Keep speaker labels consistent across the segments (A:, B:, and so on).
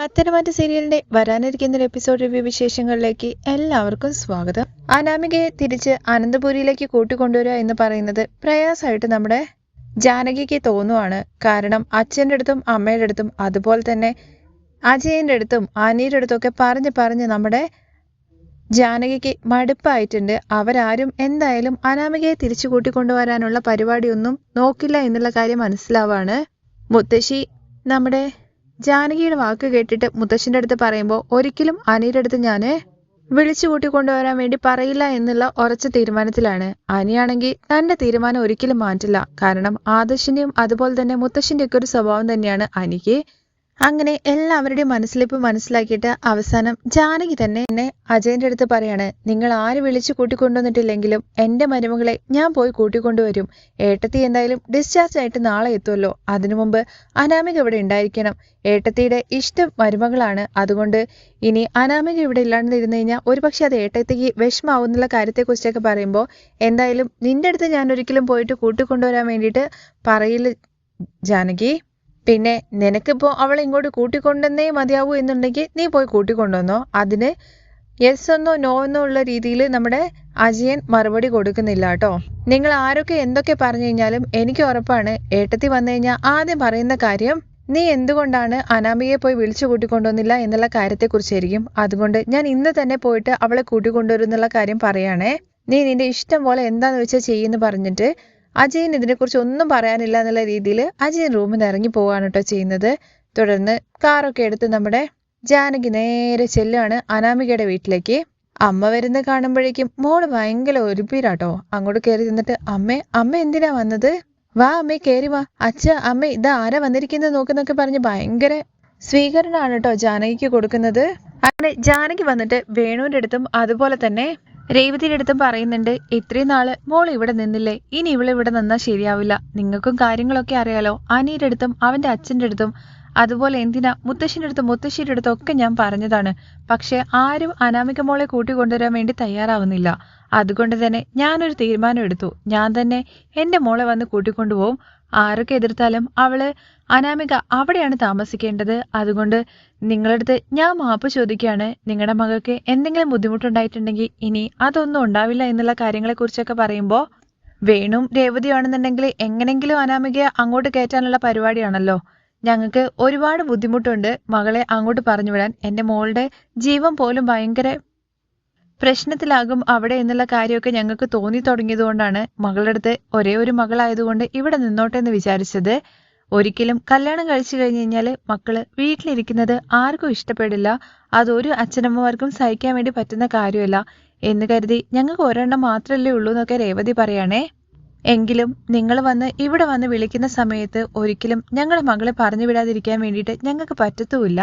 A: പത്തനംതിട്ട സീരിയലിന്റെ വരാനിരിക്കുന്ന episode review വിശേഷങ്ങളിലേക്ക് എല്ലാവർക്കും സ്വാഗതം. അനാമികയെ തിരിച്ച് അനന്തപുരിയിലേക്ക് കൂട്ടിക്കൊണ്ടുവരിക എന്ന് പറയുന്നത് പ്രയാസമായിട്ട് നമ്മുടെ ജാനകിക്ക് തോന്നുവാണ്. കാരണം അച്ഛന്റെ അടുത്തും അമ്മയുടെ അടുത്തും അതുപോലെ തന്നെ അജയന്റെ അടുത്തും അനിയുടെ അടുത്തും ഒക്കെ പറഞ്ഞ് പറഞ്ഞ് നമ്മുടെ ജാനകിക്ക് മടുപ്പായിട്ടുണ്ട്. അവരാരും എന്തായാലും അനാമികയെ തിരിച്ചു കൂട്ടിക്കൊണ്ടുവരാനുള്ള പരിപാടിയൊന്നും നോക്കില്ല എന്നുള്ള കാര്യം മനസ്സിലാവാണ്. മുത്തശ്ശി നമ്മുടെ ജാനകിയുടെ വാക്ക് കേട്ടിട്ട് മുത്തശ്ശിന്റെ അടുത്ത് പറയുമ്പോൾ ഒരിക്കലും അനിയുടെ അടുത്ത് ഞാൻ വിളിച്ചു കൂട്ടി കൊണ്ടുവരാൻ വേണ്ടി പറയില്ല എന്നുള്ള ഉറച്ച തീരുമാനത്തിലാണ്. അനിയാണെങ്കിൽ തന്റെ തീരുമാനം ഒരിക്കലും മാറ്റില്ല. കാരണം ആദർശിന്റെയും അതുപോലെ തന്നെ മുത്തശ്ശിന്റെ ഒക്കെ ഒരു സ്വഭാവം തന്നെയാണ് അനിക്ക്. അങ്ങനെ എല്ലാവരുടെയും മനസ്സിലിപ്പ് മനസ്സിലാക്കിയിട്ട് അവസാനം ജാനകി തന്നെ എന്നെ അജയന്റെ അടുത്ത് പറയാണ് നിങ്ങൾ ആര് വിളിച്ചു കൂട്ടിക്കൊണ്ടുവന്നിട്ടില്ലെങ്കിലും എന്റെ മരുമകളെ ഞാൻ പോയി കൂട്ടിക്കൊണ്ടുവരും. ഏട്ടത്തി എന്തായാലും ഡിസ്ചാർജ് ആയിട്ട് നാളെ എത്തുമല്ലോ. അതിനു മുമ്പ് അനാമിക ഇവിടെ ഉണ്ടായിരിക്കണം. ഏട്ടത്തിയുടെ ഇഷ്ട മരുമകളാണ്. അതുകൊണ്ട് ഇനി അനാമിക ഇവിടെ ഇല്ലാണ്ടിരുന്നു കഴിഞ്ഞാൽ ഒരുപക്ഷെ അത് ഏട്ടത്തിക്ക് വിഷമാവുന്നുള്ള കാര്യത്തെക്കുറിച്ചൊക്കെ പറയുമ്പോൾ എന്തായാലും നിന്റെ അടുത്ത് ഞാൻ ഒരിക്കലും പോയിട്ട് കൂട്ടിക്കൊണ്ടുവരാൻ വേണ്ടിയിട്ട് പറയില്ല ജാനകി. പിന്നെ നിനക്കിപ്പോൾ അവളെ ഇങ്ങോട്ട് കൂട്ടിക്കൊണ്ടെന്നേ മതിയാവൂ എന്നുണ്ടെങ്കിൽ നീ പോയി കൂട്ടിക്കൊണ്ടുവന്നോ? അതിന് യെസ് എന്നോ നോ എന്നോ ഉള്ള രീതിയിൽ നമ്മുടെ അജയൻ മറുപടി കൊടുക്കുന്നില്ല കേട്ടോ. നിങ്ങൾ ആരൊക്കെ എന്തൊക്കെ പറഞ്ഞു കഴിഞ്ഞാലും എനിക്ക് ഉറപ്പാണ് ഏട്ടത്തി വന്നു കഴിഞ്ഞാൽ ആദ്യം പറയുന്ന കാര്യം നീ എന്തുകൊണ്ടാണ് അനാമിയെ പോയി വിളിച്ചു കൂട്ടിക്കൊണ്ടുവന്നില്ല എന്നുള്ള കാര്യത്തെക്കുറിച്ചായിരിക്കും. അതുകൊണ്ട് ഞാൻ ഇന്ന് തന്നെ പോയിട്ട് അവളെ കൂട്ടിക്കൊണ്ടുവരുന്നുള്ള കാര്യം പറയുകയാണേ നീ നിന്റെ ഇഷ്ടം പോലെ എന്താന്ന് വെച്ചാൽ ചെയ്യുന്നു പറഞ്ഞിട്ട് അജയൻ ഇതിനെക്കുറിച്ച് ഒന്നും പറയാനില്ല എന്നുള്ള രീതിയിൽ അജയൻ റൂമിൽ നിന്ന് ഇറങ്ങി പോവാണ് കേട്ടോ ചെയ്യുന്നത്. തുടർന്ന് കാറൊക്കെ എടുത്ത് നമ്മുടെ ജാനകി നേരെ ചെല്ലുകയാണ് അനാമികയുടെ വീട്ടിലേക്ക്. അമ്മ വരുന്ന കാണുമ്പോഴേക്കും മോൾ ഭയങ്കര ഒരുപ്പീരാട്ടോ അങ്ങോട്ട് കയറി നിന്നിട്ട് അമ്മേ അമ്മ എന്തിനാ വന്നത്? വാ അമ്മേ കയറി വാ. അച്ഛ അമ്മ ഇതാ ആരാ വന്നിരിക്കുന്നത് നോക്കുന്നൊക്കെ പറഞ്ഞ് ഭയങ്കര സ്വീകരണമാണ് കേട്ടോ ജാനകിക്ക് കൊടുക്കുന്നത്. അങ്ങനെ ജാനകി വന്നിട്ട് വേണുവിന്റെ അടുത്തും അതുപോലെ തന്നെ രേവതിയുടെ അടുത്ത് പറയുന്നുണ്ട് ഇത്രയും നാൾ മോൾ ഇവിടെ നിന്നില്ലേ ഇനി ഇവൾ ഇവിടെ നിന്നാ ശരിയാവില്ല. നിങ്ങൾക്കും കാര്യങ്ങളൊക്കെ അറിയാലോ. അനിയുടെ അടുത്തും അവന്റെ അച്ഛന്റെ അടുത്തും അതുപോലെ എന്തിനാ മുത്തശ്ശിന്റെ അടുത്തും മുത്തശ്ശിയുടെ അടുത്തും ഒക്കെ ഞാൻ പറഞ്ഞതാണ്. പക്ഷെ ആരും അനാമിക മോളെ കൂട്ടിക്കൊണ്ടുവരാൻ വേണ്ടി തയ്യാറാവുന്നില്ല. അതുകൊണ്ട് തന്നെ ഞാനൊരു തീരുമാനം എടുത്തു. ഞാൻ തന്നെ എന്റെ മോളെ വന്ന് കൂട്ടിക്കൊണ്ടുപോകും. ആരൊക്കെ എതിർത്താലും അവൾ അനാമിക അവിടെയാണ് താമസിക്കേണ്ടത്. അതുകൊണ്ട് നിങ്ങളടുത്ത് ഞാൻ മാപ്പ് ചോദിക്കുകയാണ്. നിങ്ങളുടെ മകൾക്ക് എന്തെങ്കിലും ബുദ്ധിമുട്ടുണ്ടായിട്ടുണ്ടെങ്കിൽ ഇനി അതൊന്നും ഉണ്ടാവില്ല എന്നുള്ള കാര്യങ്ങളെക്കുറിച്ചൊക്കെ പറയുമ്പോൾ വേണും രേവതിയാണെന്നുണ്ടെങ്കിൽ എങ്ങനെങ്കിലും അനാമികയെ അങ്ങോട്ട് കയറ്റാനുള്ള പരിപാടിയാണല്ലോ. ഞങ്ങൾക്ക് ഒരുപാട് ബുദ്ധിമുട്ടുണ്ട്. മകളെ അങ്ങോട്ട് പറഞ്ഞു വിടാൻ എന്റെ മോളുടെ ജീവൻ പോലും ഭയങ്കര പ്രശ്നത്തിലാകും അവിടെ എന്നുള്ള കാര്യമൊക്കെ ഞങ്ങൾക്ക് തോന്നി തുടങ്ങിയതുകൊണ്ടാണ് മകളുടെ അടുത്ത് ഒരേ ഒരു മകളായതുകൊണ്ട് ഇവിടെ നിന്നോട്ടെ എന്ന് വിചാരിച്ചത്. ഒരിക്കലും കല്യാണം കഴിച്ചു കഴിഞ്ഞു കഴിഞ്ഞാൽ മക്കൾ വീട്ടിലിരിക്കുന്നത് ആർക്കും ഇഷ്ടപ്പെടില്ല. അതൊരു അച്ഛനമ്മമാർക്കും സഹിക്കാൻ വേണ്ടി പറ്റുന്ന കാര്യമല്ല എന്ന് കരുതി ഞങ്ങൾക്ക് ഒരെണ്ണം മാത്രമല്ലേ ഉള്ളൂ എന്നൊക്കെ രേവതി പറയണേ. എങ്കിലും നിങ്ങൾ വന്ന് ഇവിടെ വന്ന് വിളിക്കുന്ന സമയത്ത് ഒരിക്കലും ഞങ്ങളുടെ മകളെ പറഞ്ഞു വിടാതിരിക്കാൻ വേണ്ടിയിട്ട് ഞങ്ങൾക്ക് പറ്റത്തുമില്ല.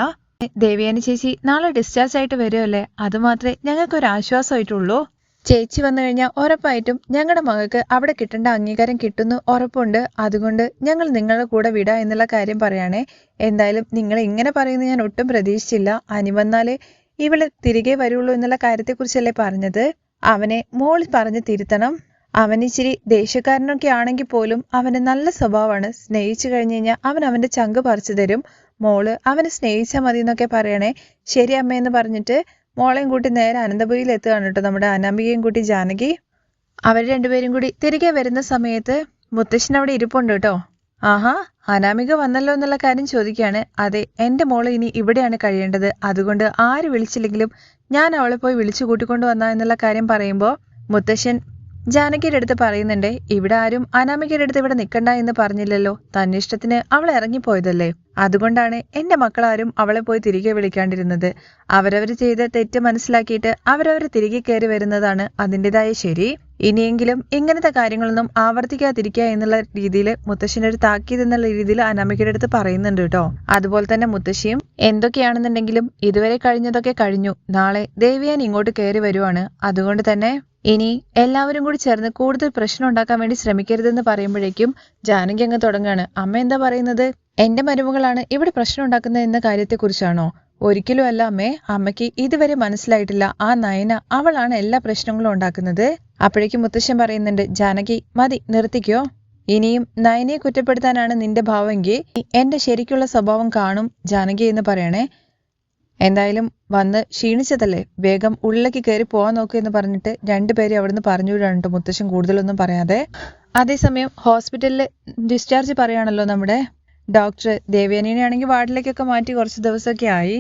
A: ദേവിയാനി ചേച്ചി നാളെ ഡിസ്ചാർജ് ആയിട്ട് വരുമല്ലേ അത് മാത്രമേ ഞങ്ങൾക്ക് ഒരു ആശ്വാസമായിട്ടുള്ളൂ ചേച്ചി വന്നു കഴിഞ്ഞാൽ ഉറപ്പായിട്ടും ഞങ്ങളുടെ മകൾക്ക് അവിടെ കിട്ടേണ്ട അംഗീകാരം കിട്ടുന്നു ഉറപ്പുണ്ട്. അതുകൊണ്ട് ഞങ്ങൾ നിങ്ങളുടെ കൂടെ വിടാം എന്നുള്ള കാര്യം പറയുകയാണേ എന്തായാലും നിങ്ങൾ ഇങ്ങനെ പറയുന്നത് ഞാൻ ഒട്ടും പ്രതീക്ഷിച്ചില്ല. അനി വന്നാലേ ഇവൾ തിരികെ വരുള്ളൂ എന്നുള്ള കാര്യത്തെക്കുറിച്ചല്ലേ പറഞ്ഞത്? അവനെ മോൾ പറഞ്ഞ് തിരുത്തണം. അവൻ ഇച്ചിരി ദേഷ്യക്കാരനൊക്കെ ആണെങ്കിൽ പോലും അവന് നല്ല സ്വഭാവമാണ്. സ്നേഹിച്ചു കഴിഞ്ഞു കഴിഞ്ഞാൽ അവൻ അവന്റെ ചങ്ക് പറിച്ചു തരും. മോൾ അവനെ സ്നേഹിച്ചാൽ മതി എന്നൊക്കെ പറയണേ. ശരി അമ്മയെന്ന് പറഞ്ഞിട്ട് മോളെയും കൂട്ടി നേരെ അനന്തപുരിയിൽ എത്തുകയാണ് കേട്ടോ നമ്മുടെ അനാമികയും കൂട്ടി ജാനകി. അവർ രണ്ടുപേരും കൂടി തിരികെ വരുന്ന സമയത്ത് മുത്തശ്ശൻ അവിടെ ഇരിപ്പുണ്ട് കേട്ടോ. ആഹാ അനാമിക വന്നല്ലോ എന്നുള്ള കാര്യം ചോദിക്കുകയാണ്. അതെ എന്റെ മോൾ ഇനി ഇവിടെയാണ് കഴിയേണ്ടത്. അതുകൊണ്ട് ആര് വിളിച്ചില്ലെങ്കിലും ഞാൻ അവളെ പോയി വിളിച്ചു കൂട്ടിക്കൊണ്ടു വന്ന എന്നുള്ള കാര്യം പറയുമ്പോൾ മുത്തശ്ശൻ ജാനകിയുടെ അടുത്ത് പറയുന്നുണ്ട് ഇവിടെ ആരും അനാമികയുടെ അടുത്ത് ഇവിടെ നിൽക്കണ്ട എന്ന് പറഞ്ഞില്ലല്ലോ. തന്നിഷ്ടത്തിന് അവൾ ഇറങ്ങിപ്പോയതല്ലേ. അതുകൊണ്ടാണ് എന്റെ മക്കളാരും അവളെ പോയി തിരികെ വിളിക്കാണ്ടിരുന്നത്. അവരവർ ചെയ്ത തെറ്റ് മനസ്സിലാക്കിയിട്ട് അവരവർ തിരികെ കയറി വരുന്നതാണ് അതിന്റെതായ ശരി. ഇനിയെങ്കിലും ഇങ്ങനത്തെ കാര്യങ്ങളൊന്നും ആവർത്തിക്കാതിരിക്കുക എന്നുള്ള രീതിയിൽ മുത്തശ്ശിന്റെ ഒരു താക്കീത് എന്നുള്ള രീതിയിൽ അനാമികയുടെ അടുത്ത് പറയുന്നുണ്ട് കേട്ടോ. അതുപോലെ തന്നെ മുത്തശ്ശിയും എന്തൊക്കെയാണെന്നുണ്ടെങ്കിലും ഇതുവരെ കഴിഞ്ഞതൊക്കെ കഴിഞ്ഞു. നാളെ ദേവിയാൻ ഇങ്ങോട്ട് കയറി വരുവാണ്. അതുകൊണ്ട് തന്നെ ഇനി എല്ലാവരും കൂടി ചേർന്ന് കൂടുതൽ പ്രശ്നം ഉണ്ടാക്കാൻ വേണ്ടി ശ്രമിക്കരുതെന്ന് പറയുമ്പോഴേക്കും ജാനകി അങ്ങ് തുടങ്ങാണ്. അമ്മ എന്താ പറയുന്നത്? എന്റെ മരുമകളാണ് ഇവിടെ പ്രശ്നം ഉണ്ടാക്കുന്നത് എന്ന കാര്യത്തെക്കുറിച്ചാണോ? ഒരിക്കലും അല്ല അമ്മേ. അമ്മയ്ക്ക് ഇതുവരെ മനസ്സിലായിട്ടില്ല. ആ നയന അവളാണ് എല്ലാ പ്രശ്നങ്ങളും ഉണ്ടാക്കുന്നത്. അപ്പോഴേക്കും മുത്തശ്ശൻ പറയുന്നുണ്ട് ജാനകി മതി നിർത്തിക്കോ. ഇനിയും നയനയെ കുറ്റപ്പെടുത്താനാണ് നിന്റെ ഭാവമെങ്കിൽ എന്റെ ശരിക്കുള്ള സ്വഭാവം കാണും ജാനകി എന്ന് പറയണേ. എന്തായാലും വന്ന് ക്ഷീണിച്ചതല്ലേ? വേഗം ഉള്ളിലേക്ക് കയറി പോവാൻ നോക്കൂ എന്ന് പറഞ്ഞിട്ട് രണ്ടുപേരെ അവിടുന്ന് പറഞ്ഞു വിടാനുണ്ട് മുത്തശ്ശൻ കൂടുതലൊന്നും പറയാതെ. അതേസമയം ഹോസ്പിറ്റലിൽ ഡിസ്ചാർജ് പറയുകയാണല്ലോ നമ്മുടെ ഡോക്ടർ. ദേവയാനിനെ ആണെങ്കിൽ വാർഡിലേക്കൊക്കെ മാറ്റി കുറച്ച് ദിവസമൊക്കെ ആയി.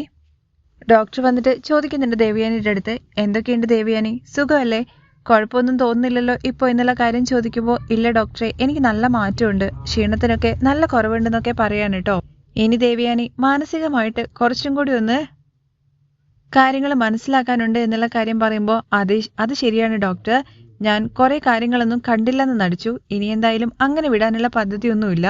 A: ഡോക്ടർ വന്നിട്ട് ചോദിക്കുന്നുണ്ട് ദേവയാനിയുടെ അടുത്ത് എന്തൊക്കെയുണ്ട് ദേവയാനി? സുഖമല്ലേ? കുഴപ്പമൊന്നും തോന്നുന്നില്ലല്ലോ ഇപ്പോൾ എന്നുള്ള കാര്യം ചോദിക്കുമ്പോൾ ഇല്ല ഡോക്ടറെ എനിക്ക് നല്ല മാറ്റമുണ്ട്. ക്ഷീണത്തിനൊക്കെ നല്ല കുറവുണ്ടെന്നൊക്കെ പറയാണ് കേട്ടോ ഇനി ദേവയാനി മാനസികമായിട്ട് കുറച്ചും കൂടി ഒന്ന് കാര്യങ്ങൾ മനസ്സിലാക്കാനുണ്ട് എന്നുള്ള കാര്യം പറയുമ്പോൾ അത് അത് ശരിയാണ് ഡോക്ടർ. ഞാൻ കുറെ കാര്യങ്ങളൊന്നും കണ്ടില്ലെന്ന് നടിച്ചു. ഇനി എന്തായാലും അങ്ങനെ വിടാനുള്ള പദ്ധതിയൊന്നുമില്ല.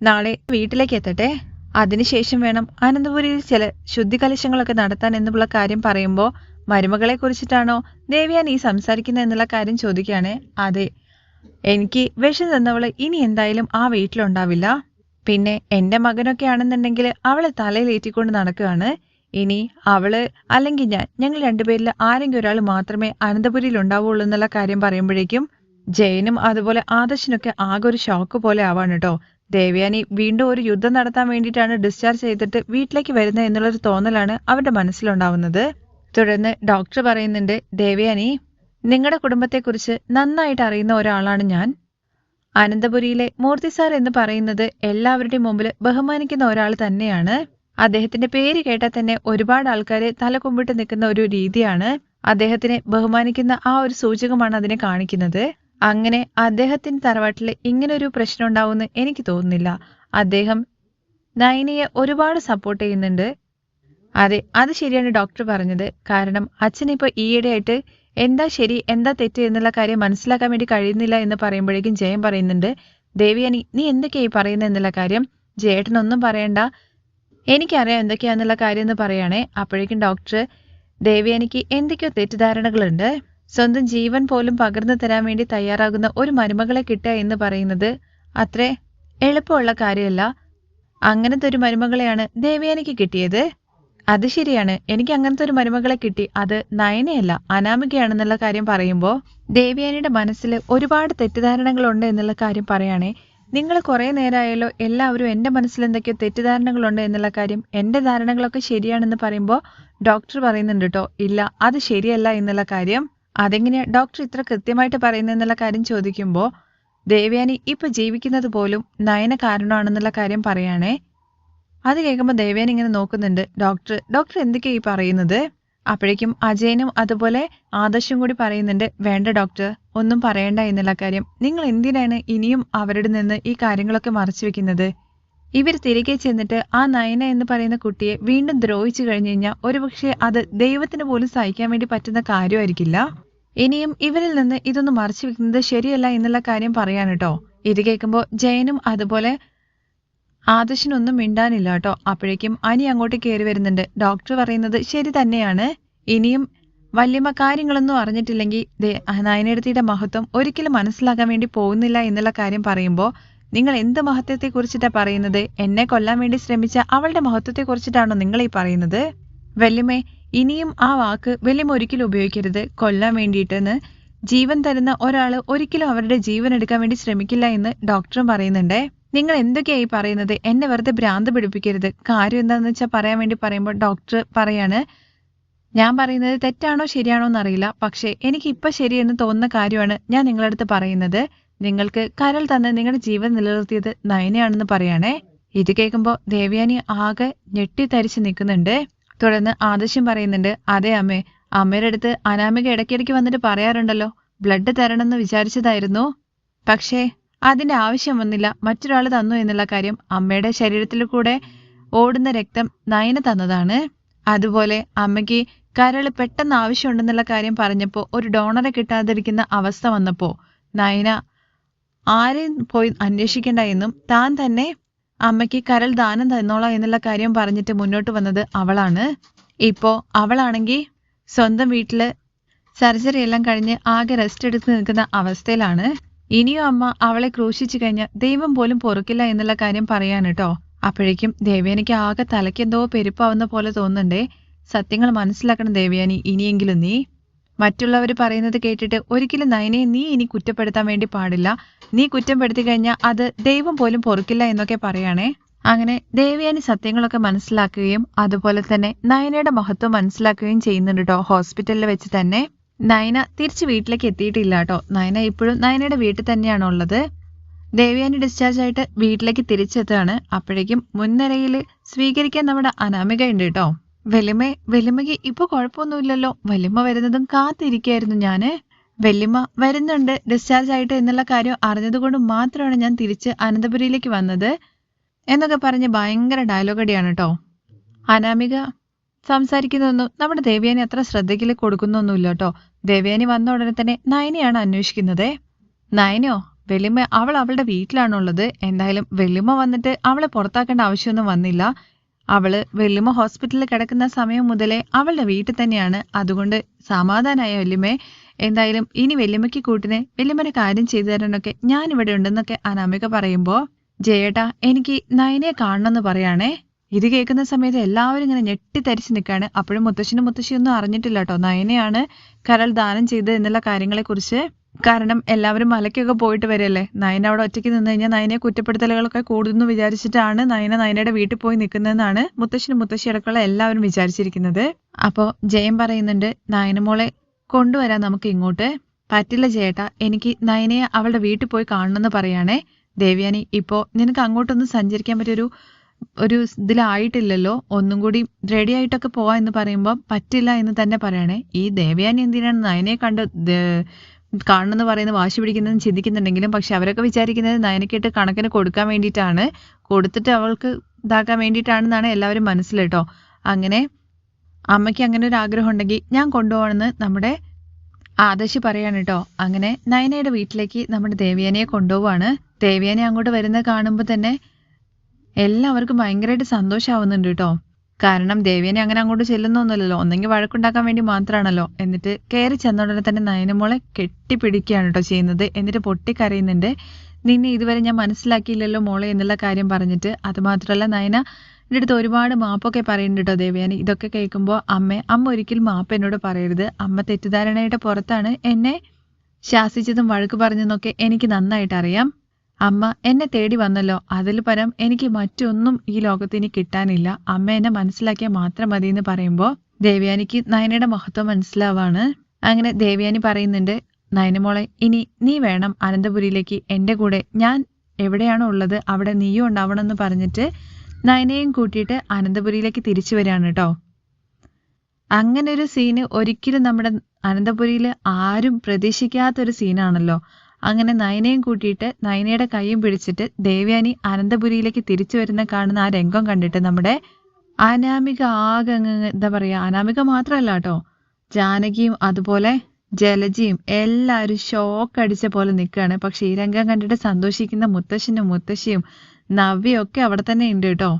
A: നാളെ വീട്ടിലേക്ക് എത്തട്ടെ. അതിനുശേഷം വേണം അനന്തപുരിയിൽ ചില ശുദ്ധികലശങ്ങളൊക്കെ നടത്താൻ എന്നുള്ള കാര്യം പറയുമ്പോൾ മരുമകളെ കുറിച്ചിട്ടാണോ ദേവിയാൻ ഈ സംസാരിക്കുന്നത് എന്നുള്ള കാര്യം ചോദിക്കുകയാണ്. അതെ. എനിക്ക് വിഷം തന്നവൾ ഇനി എന്തായാലും ആ വീട്ടിലുണ്ടാവില്ല. പിന്നെ എന്റെ മകനൊക്കെ ആണെന്നുണ്ടെങ്കിൽ അവളെ തലയിലേറ്റിക്കൊണ്ട് നടക്കുകയാണ്. ഇനി അവൾ അല്ലെങ്കിൽ ഞാൻ ഞങ്ങൾ രണ്ടുപേരിൽ ആരെങ്കിലും ഒരാൾ മാത്രമേ അനന്തപുരിയിൽ ഉണ്ടാവുള്ളൂ എന്നുള്ള കാര്യം പറയുമ്പോഴേക്കും ജയനും അതുപോലെ ആദർശനൊക്കെ ആകെ ഒരു ഷോക്ക് പോലെ ആവാണ് കേട്ടോ ദേവയാനി വീണ്ടും ഒരു യുദ്ധം നടത്താൻ വേണ്ടിയിട്ടാണ് ഡിസ്ചാർജ് ചെയ്തിട്ട് വീട്ടിലേക്ക് വരുന്നത് എന്നുള്ളൊരു തോന്നലാണ് അവരുടെ മനസ്സിലുണ്ടാവുന്നത്. തുടർന്ന് ഡോക്ടർ പറയുന്നുണ്ട് ദേവയാനി നിങ്ങളുടെ കുടുംബത്തെക്കുറിച്ച് നന്നായിട്ട് അറിയുന്ന ഒരാളാണ് ഞാൻ. അനന്തപുരിയിലെ മൂർത്തി സാർ എന്ന് പറയുന്നത് എല്ലാവരുടെയും മുമ്പിൽ ബഹുമാനിക്കുന്ന ഒരാൾ തന്നെയാണ്. അദ്ദേഹത്തിന്റെ പേര് കേട്ടാൽ തന്നെ ഒരുപാട് ആൾക്കാർ തലകുമ്പിട്ട് നിൽക്കുന്ന ഒരു രീതിയാണ് അദ്ദേഹത്തിനെ ബഹുമാനിക്കുന്ന ആ ഒരു സൂചകമാണ് അതിനെ കാണിക്കുന്നത്. അങ്ങനെ അദ്ദേഹത്തിന്റെ തറവാട്ടിൽ ഇങ്ങനെ ഒരു പ്രശ്നം ഉണ്ടാവുമെന്ന് എനിക്ക് തോന്നുന്നില്ല. അദ്ദേഹം നൈനയെ ഒരുപാട് സപ്പോർട്ട് ചെയ്യുന്നുണ്ട്. അതെ അത് ശരിയാണ് ഡോക്ടർ പറഞ്ഞത്. കാരണം അച്ഛനിപ്പോൾ ഈയിടെയായിട്ട് എന്താ ശരി എന്താ തെറ്റ് എന്നുള്ള കാര്യം മനസ്സിലാക്കാൻ വേണ്ടി കഴിയുന്നില്ല എന്ന് പറയുമ്പോഴേക്കും ജയൻ പറയുന്നുണ്ട്. ദേവിയാനി നീ എന്തൊക്കെയായി പറയുന്നത് എന്നുള്ള കാര്യം ജയേട്ടനൊന്നും പറയണ്ട. എനിക്കറിയാം എന്തൊക്കെയാണെന്നുള്ള കാര്യം എന്ന് പറയുകയാണേ അപ്പോഴേക്കും ഡോക്ടർ ദേവിയാനിക്ക് എന്തൊക്കെയോ തെറ്റിദ്ധാരണകളുണ്ട്. സ്വന്തം ജീവൻ പോലും പകർന്നു തരാൻ വേണ്ടി തയ്യാറാകുന്ന ഒരു മരുമകളെ കിട്ടുക എന്ന് പറയുന്നത് അത്രേ എളുപ്പമുള്ള കാര്യമല്ല. അങ്ങനത്തെ ഒരു മരുമകളെയാണ് ദേവയാനിക്ക് കിട്ടിയത്. അത് ശരിയാണ്. എനിക്ക് അങ്ങനത്തെ ഒരു മരുമകളെ കിട്ടി. അത് നയനയല്ല അനാമികയാണെന്നുള്ള കാര്യം പറയുമ്പോൾ ദേവിയാനിയുടെ മനസ്സിൽ ഒരുപാട് തെറ്റിദ്ധാരണകളുണ്ട് എന്നുള്ള കാര്യം പറയുകയാണേ നിങ്ങൾ കുറേ നേരമായല്ലോ എല്ലാവരും എന്റെ മനസ്സിൽ എന്തൊക്കെയോ തെറ്റിദ്ധാരണകളുണ്ട് എന്നുള്ള കാര്യം. എന്റെ ധാരണകളൊക്കെ ശരിയാണെന്ന് പറയുമ്പോൾ ഡോക്ടർ പറയുന്നുണ്ട് കേട്ടോ ഇല്ല അത് ശരിയല്ല എന്നുള്ള കാര്യം. അതെങ്ങനെയാ ഡോക്ടർ ഇത്ര കൃത്യമായിട്ട് പറയുന്നതെന്നുള്ള കാര്യം ചോദിക്കുമ്പോൾ ദേവയാനി ഇപ്പൊ ജീവിക്കുന്നത് പോലും നയന കാരണമാണെന്നുള്ള കാര്യം പറയാണേ. അത് കേൾക്കുമ്പോൾ ദേവ്യാനി ഇങ്ങനെ നോക്കുന്നുണ്ട്. ഡോക്ടർ ഡോക്ടർ എന്തൊക്കെയാ ഈ പറയുന്നത്? അപ്പോഴേക്കും അജയനും അതുപോലെ ആദർശും കൂടി പറയുന്നുണ്ട് വേണ്ട ഡോക്ടർ ഒന്നും പറയണ്ട എന്നുള്ള കാര്യം. നിങ്ങൾ എന്തിനാണ് ഇനിയും അവരുടെ നിന്ന് ഈ കാര്യങ്ങളൊക്കെ മറച്ചു വെക്കുന്നത്? ഇവർ തിരികെ ചെന്നിട്ട് ആ നയന എന്ന് പറയുന്ന കുട്ടിയെ വീണ്ടും ദ്രോഹിച്ചു കഴിഞ്ഞു കഴിഞ്ഞാൽ ഒരുപക്ഷെ അത് ദൈവത്തിന് പോലും സഹിക്കാൻ വേണ്ടി പറ്റുന്ന കാര്യമായിരിക്കില്ല. ഇനിയും ഇവരിൽ നിന്ന് ഇതൊന്നും മറച്ചു വെക്കുന്നത് ശരിയല്ല എന്നുള്ള കാര്യം പറയാൻ കേട്ടോ. ഇത് കേൾക്കുമ്പോൾ ജയനും അതുപോലെ ആദർശനൊന്നും മിണ്ടാനില്ല കേട്ടോ അപ്പോഴേക്കും അനി അങ്ങോട്ട് കയറി വരുന്നുണ്ട്. ഡോക്ടർ പറയുന്നത് ശരി തന്നെയാണ്. ഇനിയും വല്യമ്മ കാര്യങ്ങളൊന്നും അറിഞ്ഞിട്ടില്ലെങ്കിൽ നയനെടുത്തിയുടെ മഹത്വം ഒരിക്കലും മനസ്സിലാക്കാൻ വേണ്ടി പോകുന്നില്ല എന്നുള്ള കാര്യം പറയുമ്പോൾ നിങ്ങൾ എന്ത് മഹത്വത്തെ കുറിച്ചിട്ടാ പറയുന്നത്? എന്നെ കൊല്ലാൻ വേണ്ടി ശ്രമിച്ച അവളുടെ മഹത്വത്തെ കുറിച്ചിട്ടാണോ നിങ്ങൾ ഈ പറയുന്നത്? വല്യമ്മേ ഇനിയും ആ വാക്ക് വല്യമ്മ ഒരിക്കലും ഉപയോഗിക്കരുത്. കൊല്ലാൻ വേണ്ടിയിട്ടെന്ന് ജീവൻ തരുന്ന ഒരാൾ ഒരിക്കലും അവരുടെ ജീവൻ എടുക്കാൻ വേണ്ടി ശ്രമിക്കില്ല എന്ന് ഡോക്ടറും പറയുന്നുണ്ടേ. നിങ്ങൾ എന്തൊക്കെയായി പറയുന്നത്? എന്നെ വെറുതെ ഭ്രാന്ത് പിടിപ്പിക്കരുത്. കാര്യം എന്താണെന്ന് വെച്ചാൽ പറയാൻ വേണ്ടി പറയുമ്പോൾ ഡോക്ടർ പറയാണ് ഞാൻ പറയുന്നത് തെറ്റാണോ ശരിയാണോ എന്നറിയില്ല. പക്ഷേ എനിക്ക് ഇപ്പൊ ശരിയെന്ന് തോന്നുന്ന കാര്യമാണ് ഞാൻ നിങ്ങളടുത്ത് പറയുന്നത്. നിങ്ങൾക്ക് കരൾ തന്ന് നിങ്ങളുടെ ജീവൻ നിലനിർത്തിയത് നയനയാണെന്ന് പറയണേ. ഇത് കേൾക്കുമ്പോൾ ദേവയാനി ആകെ ഞെട്ടിത്തരിച്ച് നിൽക്കുന്നുണ്ട്. തുടർന്ന് ആദർശം പറയുന്നുണ്ട് അതെ അമ്മേ അമ്മയുടെ അടുത്ത് അനാമിക ഇടയ്ക്കിടയ്ക്ക് വന്നിട്ട് പറയാറുണ്ടല്ലോ ബ്ലഡ് തരണമെന്ന് വിചാരിച്ചതായിരുന്നു. പക്ഷേ അതിന്റെ ആവശ്യം വന്നില്ല. മറ്റൊരാൾ തന്നു എന്നുള്ള കാര്യം അമ്മയുടെ ശരീരത്തിൽ കൂടെ ഓടുന്ന രക്തം നയന തന്നതാണ്. അതുപോലെ അമ്മയ്ക്ക് കരൾ പെട്ടെന്ന് ആവശ്യമുണ്ടെന്നുള്ള കാര്യം പറഞ്ഞപ്പോൾ ഒരു ഡോണറെ കിട്ടാതിരിക്കുന്ന അവസ്ഥ വന്നപ്പോൾ നയന ആരെയും പോയി അന്വേഷിക്കേണ്ട എന്നും താൻ തന്നെ അമ്മയ്ക്ക് കരൾ ദാനം തന്നോളാം എന്നുള്ള കാര്യം പറഞ്ഞിട്ട് മുന്നോട്ട് വന്നത് അവളാണ്. ഇപ്പോ അവളാണെങ്കിൽ സ്വന്തം വീട്ടിൽ സർജറി എല്ലാം കഴിഞ്ഞ് ആകെ റെസ്റ്റ് എടുത്ത് നിൽക്കുന്ന അവസ്ഥയിലാണ്. ഇനിയും അമ്മ അവളെ ക്രൂശിച്ചു കഴിഞ്ഞാൽ ദൈവം പോലും പൊറുക്കില്ല എന്നുള്ള കാര്യം പറയാൻ കേട്ടോ. അപ്പോഴേക്കും ദേവ്യാനിക്ക് ആകെ തലയ്ക്കെന്തോ പെരുപ്പാവുന്ന പോലെ തോന്നുന്നുണ്ടേ. സത്യങ്ങൾ മനസ്സിലാക്കണം ദേവ്യാനി ഇനിയെങ്കിലും നീ. മറ്റുള്ളവർ പറയുന്നത് കേട്ടിട്ട് ഒരിക്കലും നയനെ നീ ഇനി കുറ്റപ്പെടുത്താൻ വേണ്ടി പാടില്ല. നീ കുറ്റപ്പെടുത്തി കഴിഞ്ഞാൽ അത് ദൈവം പോലും പൊറുക്കില്ല എന്നൊക്കെ പറയാണേ. അങ്ങനെ ദേവയാനി സത്യങ്ങളൊക്കെ മനസ്സിലാക്കുകയും അതുപോലെ തന്നെ നയനയുടെ മഹത്വം മനസ്സിലാക്കുകയും ചെയ്യുന്നുണ്ട് കേട്ടോ ഹോസ്പിറ്റലിൽ വെച്ച് തന്നെ. നയന തിരിച്ച് വീട്ടിലേക്ക് എത്തിയിട്ടില്ല കേട്ടോ. നയന ഇപ്പോഴും നയനയുടെ വീട്ടിൽ തന്നെയാണ് ഉള്ളത്. ദേവയാനി ഡിസ്ചാർജ് ആയിട്ട് വീട്ടിലേക്ക് തിരിച്ചെത്തുകയാണ്. അപ്പോഴേക്കും മുൻനിരയിൽ സ്വീകരിക്കാൻ നമ്മുടെ അനാമിക ഉണ്ട് കേട്ടോ. വലിമ വലിമയ്ക്ക് ഇപ്പൊ കുഴപ്പമൊന്നുമില്ലല്ലോ. വലിമ വരുന്നതും കാത്തിരിക്കായിരുന്നു ഞാൻ. വലിമ വരുന്നുണ്ട് ഡിസ്ചാർജ് ആയിട്ട് എന്നുള്ള കാര്യം അറിഞ്ഞതുകൊണ്ട് മാത്രമാണ് ഞാൻ തിരിച്ച് അനന്തപുരിയിലേക്ക് വന്നത്. എന്നൊക്കെ പറഞ്ഞ് ഭയങ്കര ഡയലോഗടിയാണ് കേട്ടോ. അനാമിക സംസാരിക്കുന്നതൊന്നും നമ്മുടെ ദേവയാനി അത്ര ശ്രദ്ധയ്ക്കിൽ കൊടുക്കുന്നൊന്നുമില്ല കേട്ടോ ദേവയാനി വന്ന ഉടനെ തന്നെ നയനെയാണ് അന്വേഷിക്കുന്നത്. നയനോ വെല്ലുമ്മ അവൾ അവളുടെ വീട്ടിലാണുള്ളത്. എന്തായാലും വെല്ലുമ്മ വന്നിട്ട് അവളെ പുറത്താക്കേണ്ട ആവശ്യമൊന്നും വന്നില്ല. അവൾ വെല്ലുമ്മ ഹോസ്പിറ്റലിൽ കിടക്കുന്ന സമയം മുതലേ അവളുടെ വീട്ടിൽ തന്നെയാണ്. അതുകൊണ്ട് സമാധാനായ വല്യമ്മേ എന്തായാലും ഇനി വെല്ലുമയ്ക്ക് കൂട്ടിനെ വെല്ലുമ്മനെ കാര്യം ചെയ്തു തരാനൊക്കെ ഞാൻ ഇവിടെ ഉണ്ടെന്നൊക്കെ അനാമിക പറയുമ്പോ ജയേട്ടാ എനിക്ക് നയനെ കാണണമെന്ന് പറയാണേ. ഇത് കേൾക്കുന്ന സമയത്ത് എല്ലാവരും ഇങ്ങനെ ഞെട്ടിത്തരിച്ച് നിൽക്കുകയാണ് അപ്പോഴും മുത്തശ്ശനും മുത്തശ്ശിയൊന്നും അറിഞ്ഞിട്ടില്ല കേട്ടോ. നയനെയാണ് കരൾ ദാനം ചെയ്തത് എന്നുള്ള കാര്യങ്ങളെ കുറിച്ച് കാരണം എല്ലാവരും മലയ്ക്കൊക്കെ പോയിട്ട് വരല്ലേ നയന അവിടെ ഒറ്റയ്ക്ക് നിന്ന് കഴിഞ്ഞാൽ നയനെ കുറ്റപ്പെടുത്തലുകളൊക്കെ കൂടുന്നു വിചാരിച്ചിട്ടാണ് നയന നയനയുടെ വീട്ടിൽ പോയി നിൽക്കുന്നതെന്നാണ് മുത്തശ്ശനും മുത്തശ്ശി അടക്കമുള്ള എല്ലാവരും വിചാരിച്ചിരിക്കുന്നത്. അപ്പോൾ ജയം പറയുന്നുണ്ട് നയനമോളെ കൊണ്ടുവരാൻ നമുക്ക് ഇങ്ങോട്ട്. പറ്റില്ല ചേട്ടാ എനിക്ക് നയനയെ അവളുടെ വീട്ടിൽ പോയി കാണണമെന്ന് പറയാണേ. ദേവ്യാനി ഇപ്പോ നിനക്ക് അങ്ങോട്ടൊന്നും സഞ്ചരിക്കാൻ പറ്റിയൊരു ഒരു ഇതിലായിട്ടില്ലല്ലോ. ഒന്നും കൂടി റെഡി ആയിട്ടൊക്കെ പോവാ എന്ന് പറയുമ്പോൾ പറ്റില്ല എന്ന് തന്നെ പറയണേ. ഈ ദേവയാനി എന്തിനാണ് നയനെ കണ്ട് കാണണമെന്ന് പറയുന്നത് വാശി പിടിക്കുന്നതെന്ന് ചിന്തിക്കുന്നുണ്ടെങ്കിലും പക്ഷെ അവരൊക്കെ വിചാരിക്കുന്നത് നയനക്കിട്ട് കണക്കിന് കൊടുക്കാൻ വേണ്ടിയിട്ടാണ്. കൊടുത്തിട്ട് അവൾക്ക് ഇതാക്കാൻ വേണ്ടിയിട്ടാണെന്നാണ് എല്ലാവരും മനസ്സിൽ കേട്ടോ അങ്ങനെ അമ്മയ്ക്ക് അങ്ങനെ ഒരു ആഗ്രഹം ഉണ്ടെങ്കിൽ ഞാൻ കൊണ്ടുപോകണമെന്ന് നമ്മുടെ ആദർശ് പറയാണ് കേട്ടോ അങ്ങനെ നയനയുടെ വീട്ടിലേക്ക് നമ്മുടെ ദേവയാനിയെ കൊണ്ടുപോവാണ്. ദേവിയാനെ അങ്ങോട്ട് വരുന്നത് കാണുമ്പോൾ തന്നെ എല്ലാവർക്കും ഭയങ്കരമായിട്ട് സന്തോഷമാവുന്നുണ്ട് കേട്ടോ. കാരണം ദേവിയനെ അങ്ങനെ അങ്ങോട്ട് ചെല്ലുന്നൊന്നുമല്ലല്ലോ. ഒന്നെങ്കിൽ വഴക്കുണ്ടാക്കാൻ വേണ്ടി മാത്രമാണല്ലോ. എന്നിട്ട് കയറി ചെന്നുടനെ തന്നെ നയനമോളെ കെട്ടിപ്പിടിക്കുകയാണ് കേട്ടോ ചെയ്യുന്നത്. എന്നിട്ട് പൊട്ടിക്കരയുന്നുണ്ട്. നിന്നെ ഇതുവരെ ഞാൻ മനസ്സിലാക്കിയില്ലല്ലോ മോളെ എന്നുള്ള കാര്യം പറഞ്ഞിട്ട്. അത് മാത്രമല്ല നയന എന്റെ അടുത്ത് ഒരുപാട് മാപ്പൊക്കെ പറയുന്നുണ്ട് കേട്ടോ ദേവയാനി. ഇതൊക്കെ കേൾക്കുമ്പോൾ അമ്മ അമ്മ ഒരിക്കൽ മാപ്പ് എന്നോട് പറയരുത്. അമ്മ തെറ്റിദ്ധാരണയുടെ പുറത്താണ് എന്നെ ശാസിച്ചതും വഴക്ക് പറഞ്ഞതെന്നൊക്കെ എനിക്ക് നന്നായിട്ട് അറിയാം അമ്മ എന്നെ തേടി വന്നല്ലോ. അതിൽ പരം എനിക്ക് മറ്റൊന്നും ഈ ലോകത്ത് ഇനി കിട്ടാനില്ല. അമ്മ എന്നെ മനസ്സിലാക്കിയാൽ മാത്രം മതി എന്ന് പറയുമ്പോൾ ദേവ്യാനിക്ക് നയനയുടെ മഹത്വം മനസ്സിലാവാണ്. അങ്ങനെ ദേവ്യാനി പറയുന്നുണ്ട് നയനമോളെ ഇനി നീ വേണം അനന്തപുരിയിലേക്ക്. എന്റെ കൂടെ ഞാൻ എവിടെയാണോ ഉള്ളത് അവിടെ നീയും ഉണ്ടാവണം എന്ന് പറഞ്ഞിട്ട് നയനയും കൂട്ടിയിട്ട് അനന്തപുരിയിലേക്ക് തിരിച്ചു വരികയാണ് കേട്ടോ. അങ്ങനെ ഒരു സീന് ഒരിക്കലും നമ്മുടെ അനന്തപുരിയിൽ ആരും പ്രതീക്ഷിക്കാത്തൊരു സീനാണല്ലോ അങ്ങനെ നയനയും കൂട്ടിയിട്ട് നയനയുടെ കൈയും പിടിച്ചിട്ട് ദേവയാനി അനന്തപുരിയിലേക്ക് തിരിച്ചു വരുന്ന കാണുന്ന ആ രംഗം കണ്ടിട്ട് നമ്മുടെ അനാമിക ആകെ എന്താ പറയുക അനാമിക മാത്രമല്ല കേട്ടോ ജാനകിയും അതുപോലെ ജലജിയും എല്ലാവരും ഷോക്ക് അടിച്ച പോലെ നിൽക്കുകയാണ് പക്ഷെ ഈ രംഗം കണ്ടിട്ട് സന്തോഷിക്കുന്ന മുത്തശ്ശനും മുത്തശ്ശിയും നവ്യൊക്കെ അവിടെ തന്നെ ഉണ്ട് കേട്ടോ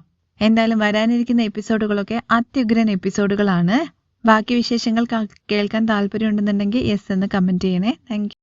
A: എന്തായാലും വരാനിരിക്കുന്ന എപ്പിസോഡുകളൊക്കെ അത്യുഗ്രൻ എപ്പിസോഡുകളാണ്. ബാക്കി വിശേഷങ്ങൾ കേൾക്കാൻ താല്പര്യം ഉണ്ടെന്നുണ്ടെങ്കിൽ യെസ് എന്ന് കമന്റ് ചെയ്യണേ. താങ്ക്